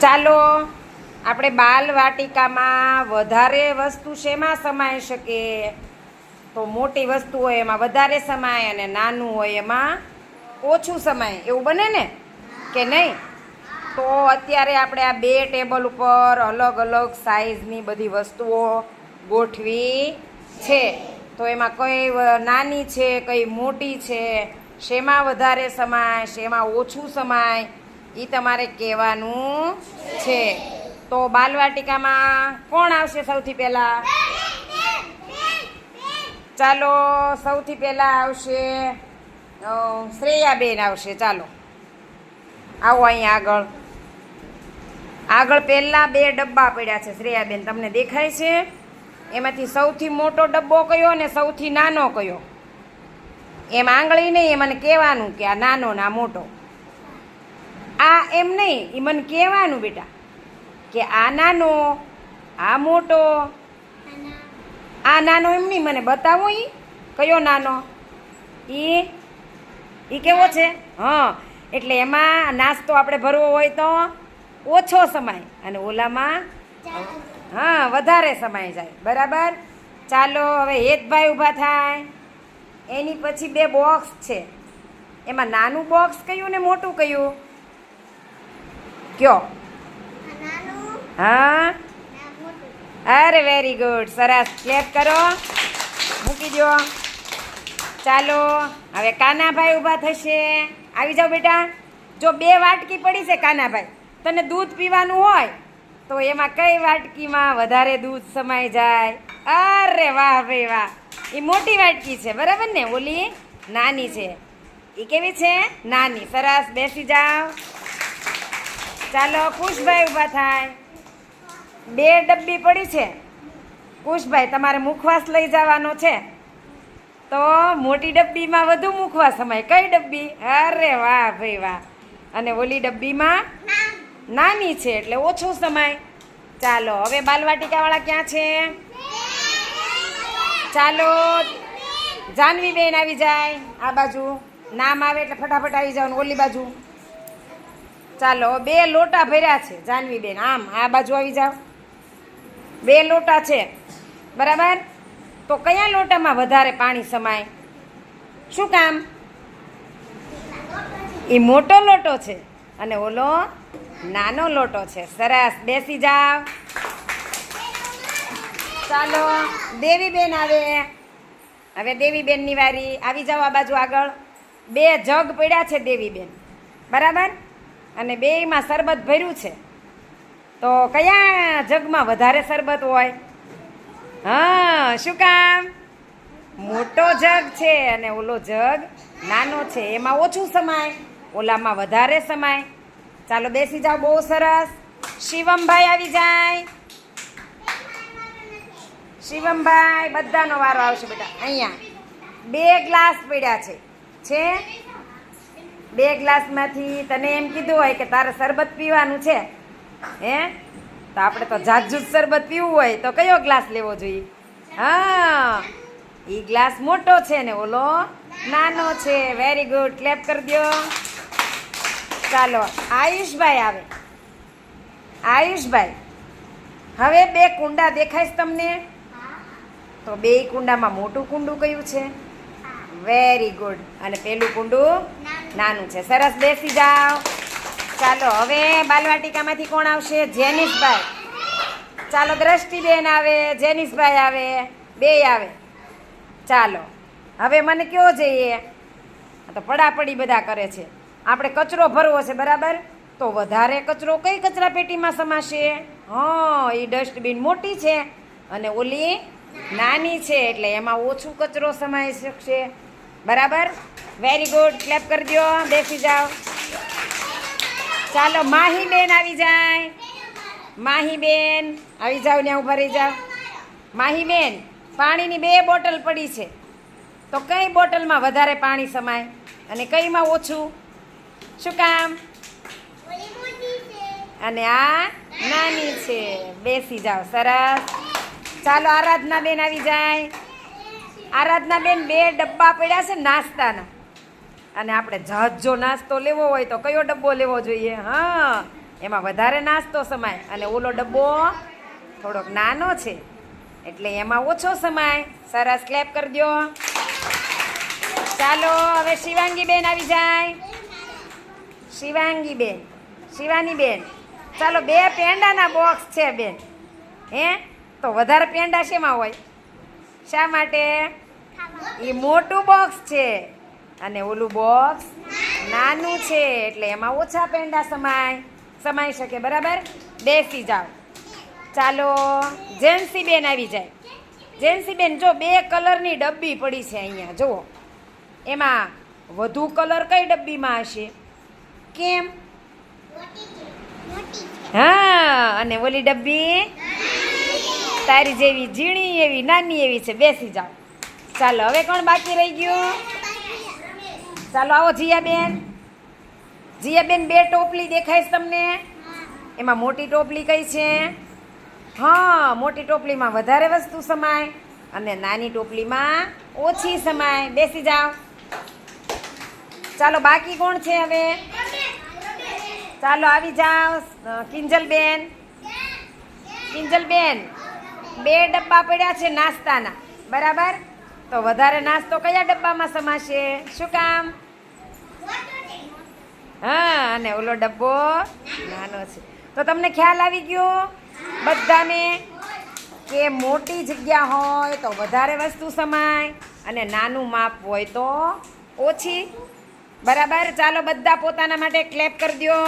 ચાલો, આપણે બાલ વાટિકામાં વધારે વસ્તુ શેમાં સમાઈ શકે? તો મોટી વસ્તુ હોય એમાં વધારે સમાય અને નાનું હોય એમાં ઓછું સમાય. એવું બને ને? કે નહીં? તો અત્યારે આપણે આ બે ટેબલ ઉપર અલગ અલગ સાઈઝની બધી વસ્તુઓ ગોઠવી છે. તો એમાં કઈ નાની છે, કઈ મોટી છે, શેમાં વધારે સમાય, શેમાં ઓછું સમાય એ તમારે કહેવાનું છે. તો બાલવાટિકામાં કોણ આવશે સૌથી પહેલાં? ચાલો, સૌથી પહેલાં આવશે શ્રેયાબેન આવશે. ચાલો. આવો અહીંયા આગળ. આગળ પહેલાં બે ડબ્બા પડ્યા છે શ્રેયાબેન, તમને દેખાય છે? એમાંથી સૌથી મોટો ડબ્બો કયો અને સૌથી નાનો કયો? એમ આંગળી નહીં એ મને કહેવાનું કે આ નાનો ના મોટો. આ એમ નહીં એ મને કહેવાનું બેટા, કે આ નાનો, આ મોટો, આ નાનો એમ નહીં, મને બતાવો એ કયો નાનો? એ એ કેવો છે? હા, એટલે એમાં નાસ્તો આપણે ભરવો હોય તો ઓછો સમય, અને ઓલામાં હા, વધારે સમય જાય, બરાબર? ચાલો, હવે હેતભાઈ ઊભા થાય. એની પછી બે બોક્સ છે. એમાં નાનું બોક્સ કયું ને મોટું કયું? કયો? હા? અરે વેરી ગુડ સરસ. ક્લેપ કરો. મૂકી દો. ચાલો. હવે કાનાભાઈ ઊભા થશે. આવી જાઓ બેટા. જો બે વાટકી પડી છે કાનાભાઈ. તને દૂધ પીવાનું હોય તો એમાં કઈ વાટકીમાં વધારે દૂધ સમાઈ જાય? અરે વાહ ભાઈ વાહ. એ મોટી વાટકી છે બરાબર ને? ઓલી નાની છે. એ કેવી છે? નાની. સરસ. બેસી જાઓ. ચાલો કુશભાઈ ઊભા થાય. બે ડબ્બી પડી છે. કુશભાઈ, તમારે મુખવાસ લઈ જવાનો છે. તો મોટી ડબ્બીમાં વધુ મુખવાસ સમય. કઈ ડબ્બી? અરે વાહ ભાઈ વાહ. અને ઓલી ડબ્બીમાં નાની છે, એટલે ઓછો સમય. ચાલો, હવે બાલવાટિકાવાળા ક્યાં છે? ચાલો, જાનવીબેન આવી જાય. આ બાજુ. નામ આવે એટલે ફટાફટ આવી જાવ ઓલી બાજુ. ચાલો બે લોટા ભર્યા છે, જાનવીબેન. આમ, આ બાજુ આવી જાઓ. બે લોટા છે. બરાબર? તો કયા લોટામાં વધારે પાણી સમાય? શું કામ? એ મોટો લોટો છે. અને ઓલો નાનો લોટો છે. સરસ. બેસી જાઓ. ચાલો, દેવીબેન આવે. હવે દેવીબેનની વારી. આવી જાઓ આ બાજુ આગળ. બે જગ પડ્યા છે દેવીબેન. બરાબર? અને બેયમાં શરબત ભર્યું છે. તો કયા જગમાં વધારે શરબત હોય? હા, શું કામ? મોટો જગ છે અને ઓલો જગ નાનો છે. એમાં ઓછું સમાય, ઓલામાં વધારે સમાય. ચાલો બેસી જાઓ, બહુ સરસ. શિવમભાઈ આવી જાય. શિવમભાઈ, બધાનો વારો આવશે બેટા. અહીંયા બે ગ્લાસ પડ્યા છે. છે? બે ગ્લાસમાંથી તને એમ કીધું હોય કે તારે શરબત પીવાનું છે, હે? તો આપણે તો જાજુ જ શરબત પીવું હોય, તો કયો ગ્લાસ લેવો જોઈએ? હા એ ગ્લાસ મોટો છે ને, ઓલો નાનો છે. વેરી ગુડ ક્લેપ કરી દો ચાલો, આયુષભાઈ આવે. આયુષભાઈ, હવે બે કુંડા દેખાય તમને? તો બે કુંડામાં મોટું કુંડું કયું છે? વેરી ગુડ અને પેલું કુંડું નાનું છે. સરસ, બેસી જાઓ. ચાલો, હવે બાલવાટિકામાંથી કોણ આવશે? જેનિશભાઈ. ચાલો, દ્રષ્ટિબેન આવે, જેનિશભાઈ આવે, બે આવે. ચાલો, હવે મને કયો જઈએ? તો પડાપડી બધા કરે છે. આપણે કચરો ભરવો છે, બરાબર? તો વધારે કચરો કઈ કચરા પેટીમાં સમાશે? હા એ ડસ્ટબિન મોટી છે અને ઓલી નાની છે, એટલે એમાં ઓછું કચરો સમાઈ શકશે. બરાબર? વેરી ગુડ ક્લેપ કરી દો. બેસી જાઓ. ચાલો માહી બેન આવી જાય. માહી બેન આવી જાઓ ને ઊભા રહી જાઓ. માહીબેન, પાણીની બે બોટલ પડી છે. તો કઈ બોટલમાં વધારે પાણી સમાય? અને કઈમાં ઓછું? શું કામ? અને આ નાની છે. બેસી જાઓ. સરસ. ચાલો આરાધના બેન આવી જાય. આરાધના બેન બે ડબ્બા પડ્યા છે નાસ્તાના. અને આપણે જજો નાસ્તો લેવો હોય તો કયો ડબ્બો લેવો જોઈએ? હા, એમાં વધારે નાસ્તો સમાય. અને ઓલો ડબ્બો થોડોક નાનો છે. એટલે એમાં ઓછો સમાય. સરસ ક્લેપ કરી દો ચાલો, હવે શિવાંગી બેન આવી જાય. શિવાંગી બેન શિવાની બેન ચાલો, બે પેંડાના બોક્સ છે બેન. હે? તો વધારે પેંડા શેમાં હોય? શા માટે? એ મોટું બોક્સ છે. અને ઓલું બોક્સ નાનું છે, એટલે એમાં ઓછા પેંડા સમાય સમાઈ શકે, બરાબર? બેસી જાઓ. ચાલો જેન્સી બેન આવી જાય. જેન્સી બેન જો બે કલરની ડબ્બી પડી છે અહીંયા, જુઓ. એમાં વધુ કલર કઈ ડબ્બીમાં હશે? કેમ? હા, અને ઓલી ડબ્બી? તારી જેવી, ઝીણી એવી, નાની એવી છે. બેસી જાઓ. ચાલો, હવે કોણ બાકી રહી ગયું? ચાલો, આવો જીયાબેન. જીયાબેન બે ટોપલી દેખાય તમને? એમાં મોટી ટોપલી કઈ છે? હા, મોટી ટોપલીમાં વધારે વસ્તુ સમાય અને નાની ટોપલીમાં ઓછી સમાય. બેસી જાઓ. ચાલો, બાકી કોણ છે હવે? ચાલો, આવી જાઓ કિંજલબેન. કિંજલબેન, બે ડબ્બા પડ્યા છે નાસ્તાના. બરાબર? તો વધારે નાસ્તો કયા ડબ્બામાં સમાશે? શું કામ? હા, અને ઓલો ડબ્બો નાનો છે. તો તમને ખ્યાલ આવી ગયો? બધાને કે મોટી જગ્યા હોય તો વધારે વસ્તુ સમાય અને નાનું માપ હોય તો ઓછી. બરાબર? ચાલો બધા પોતાના માટે ક્લેપ કરી દો.